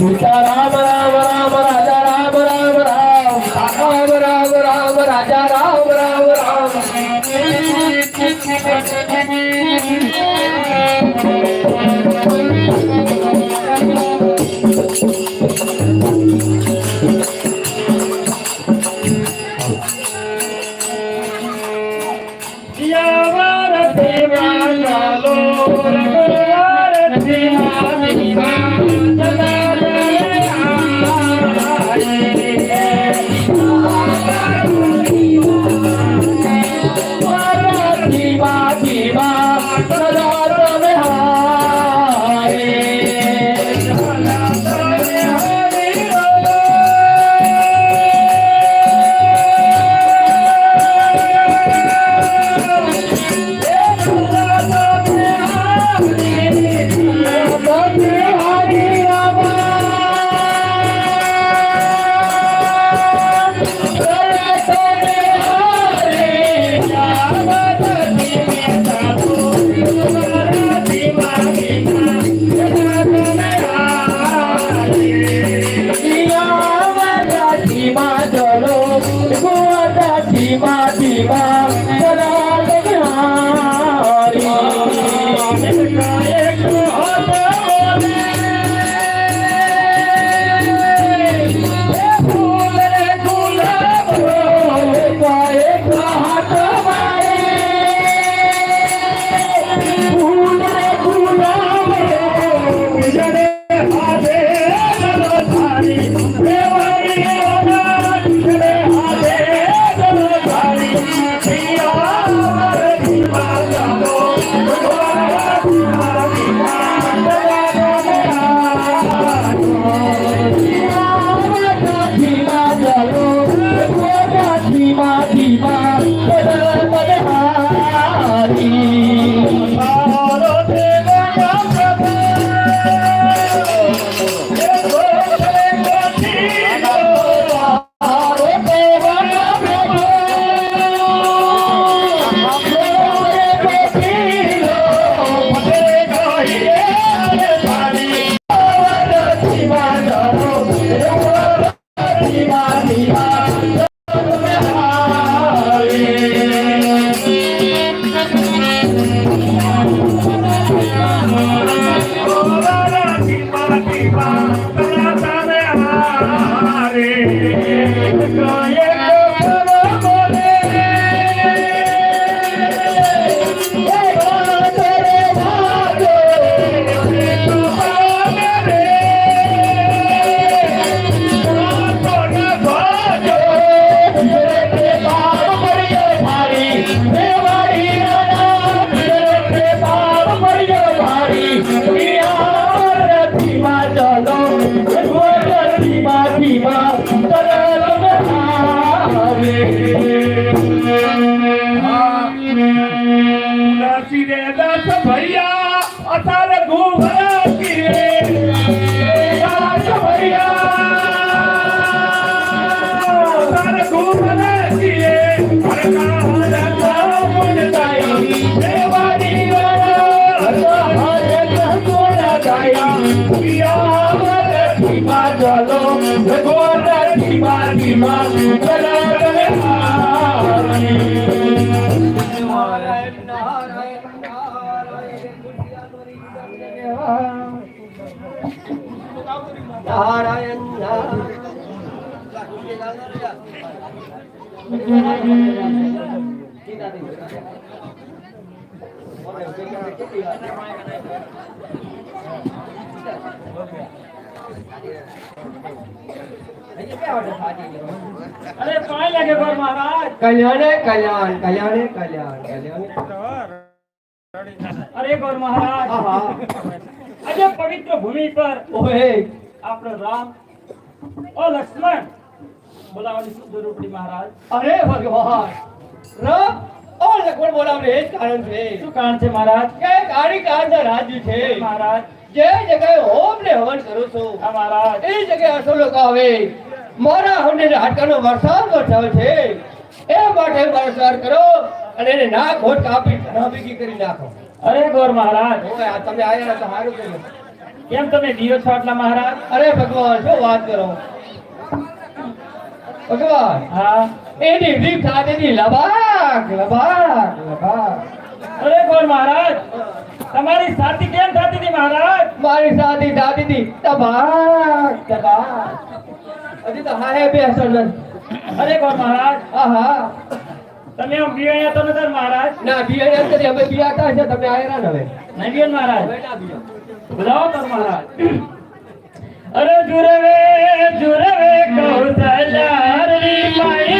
સીતા રામ નારાયણ અરે પાય લાગે પર મહારાજ કલ્યાણે કલ્યાણ કલ્યાણે કલ્યાણ કલ્યાણે અરે ગોર મહારાજ આહા. આજે પવિત્ર ભૂમિ પર ઓહે. આપણો રામ ઓ લક્ષ્મણ બોલાવવાની શું જરૂર પડી મહારાજ? અરે ભગવાન રામ ઓ લક્ષ્મણ બોલાવને એ જ કારણ છે. શું કારણ છે મહારાજ? કે કાળી કાળના રાજ્ય છે. મહારાજ. જે જગ્યાએ હોમ ને હવન કરું છું હા મહારાજ. એ જગ્યાએ અસો લોકો આવે. મારા હવને હાટકાનો વરસાદ વરસાવે છે એ માટે વરસાદ કરો અને એને નાક હોટ કાપી ના કરી નાખો. અરે ગોર મહારાજ. તમે આવ્યા તો સારું કર્યું. કેમ તમે દિયો છો આટલા મહારાજ? અરે ભગવાન શું વાત કરો? ભગવાન હા. એની રીત સાથેની લબાક લબાક લબાક અરે ગોર મહારાજ તમારી સાથી કેમ થતી હતી મહારાજ? મારી સાથી દાદી હતી તબાક તબાક હજી તો હાય બે અસર અરે ગોર મહારાજ આહા. તમે આમ બિયાયા તો નથી મહારાજ? ના બિયાયા એમ કરી અમે બિયાતા છે. તમે આયરા ને હવે. નહીં બિયાન મહારાજ? બોલાવો તો મહારાજ. અરે જુરવે જુરવે કૌશલ્યારી માઈ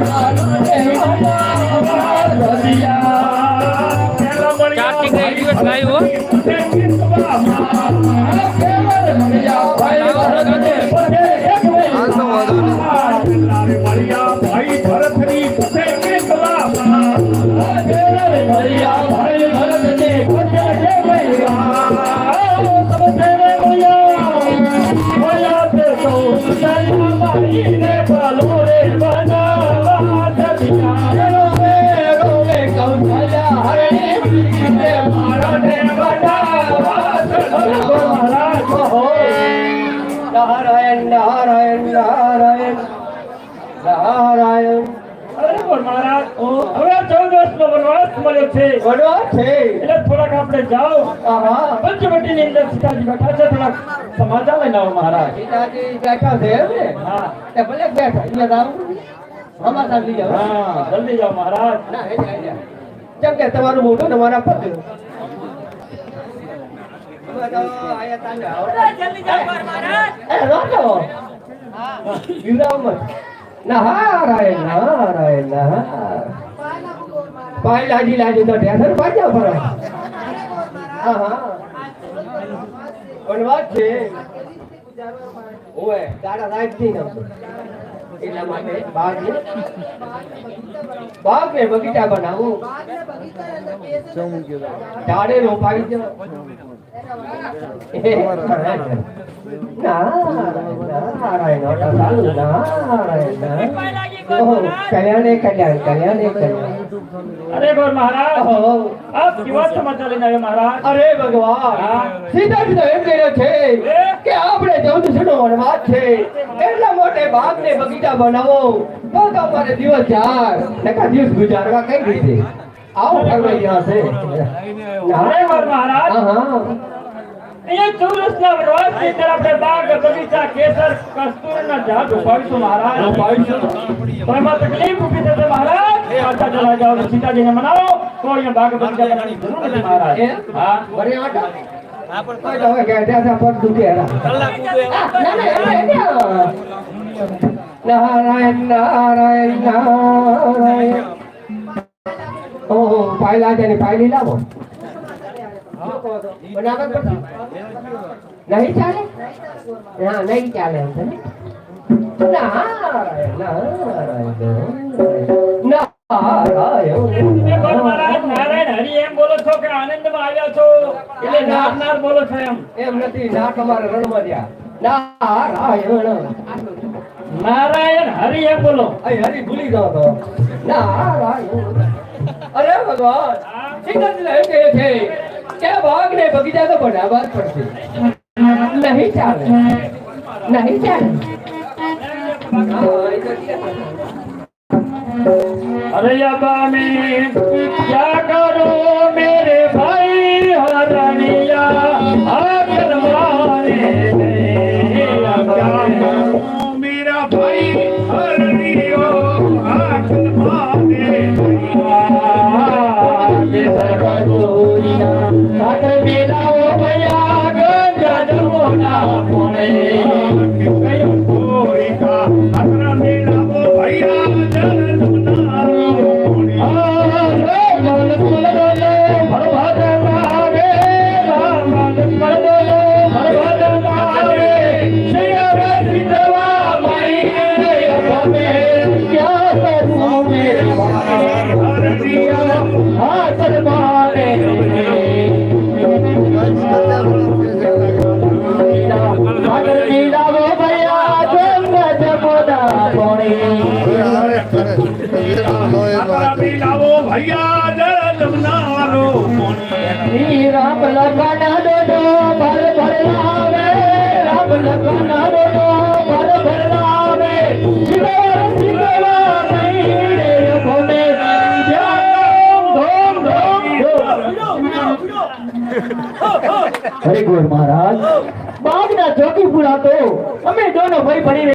Bye. નારાયણ નારાયણ અરે બોલ મહારાજ હવે ચૌદ વર્ષનો વનવાસ મળ્યો છે. બનો છે? એટલે થોડાક આપણે જાઓ. આહા. પંચવટીની અંદર સીતાજી બેઠા છે થોડાક સમાચાર લઈને આવો મહારાજ. પિતાજી બેઠા છે એમ ને? હા. એ ભલે બેઠા અહીંયા જાવ સમાચાર લઈ જાઓ. હા જલ્દી જાઓ મહારાજ. ના હે જાય જાય. કે તમારું મોઢું તમારા મારા પગ આયા. એ. વિરામત. નારાયણ નારાયણ નારાયણ. પાય લાજી લાજી તો ઢેસર પાડ્યા ફરો. હા હા પણ વાત છે. ઓય તારા સાહેબથી ન. એટલા માટે. બાગ ને બાગ ને બગીચા બનાવું. ઝાડે રોપાવી દો. નારાયણ. નારાયણ નારાયણ ઓહો કલ્યાણે કલ્યાણ કલ્યાણે કલ્યાણ. અરે બોલ મહારાજ ઓહો. આપ કેવા સમાચાર લઈને આવ્યા મહારાજ? અરે ભગવાન સીધા સીધા એમ કહ્યું છે કે આપણે ચૌદ વનવાસ છે. એટલા મોટે બાગ ને બગીચા બનાવો. તો તો અમારે દિવસ ચાર નકા દિવસ ગુજારવા કઈ રીતે? આવો ફરવાઈ ગયા છે. અરે બોલ મહારાજ. હા અહીંયા ચોરસના વનવાસની અંદર આપણે બાગ બગીચા કેસર કસ્તુરના ઝાડ ઉપાડીશું મહારાજ. તો એમાં તકલીફ ઊભી થશે મહારાજ. પાછા ચલા જાઓ સીતાજીને મનાવો જરૂર નથી મહારાજ. હા. આટા? કોઈ હવે કહેતા હતા પગ દુખે હેરા. આ, ના, ના, નારાયણ નારાયણ નારાયણ. ઓહો પાયલા છે ને પાયલી લાવો. બનાવે નહીં ચાલે? ના નહીં ચાલે એમ નારાયણ નારાયણ. નારાયણ હરિ એમ બોલો છો કે આનંદમાં આવ્યા છો એટલે નારનાર બોલો છો એમ એમ નથી ના તમારે રણમાં રહ્યા નારાયણ નારાયણ હરિ એમ બોલો હરિ ભૂલી ગયો તો નારાયણ અરે ભગવાન સિંગલ છે કે ભાગ ને બગીચા તો બનાવવા જ પડશે નહીં ચાલે નહીં ચાલે अरे या હરિગોર મહારાજ બાગના ચોકી પુરા તો અમે દોનો ભાઈ ભણી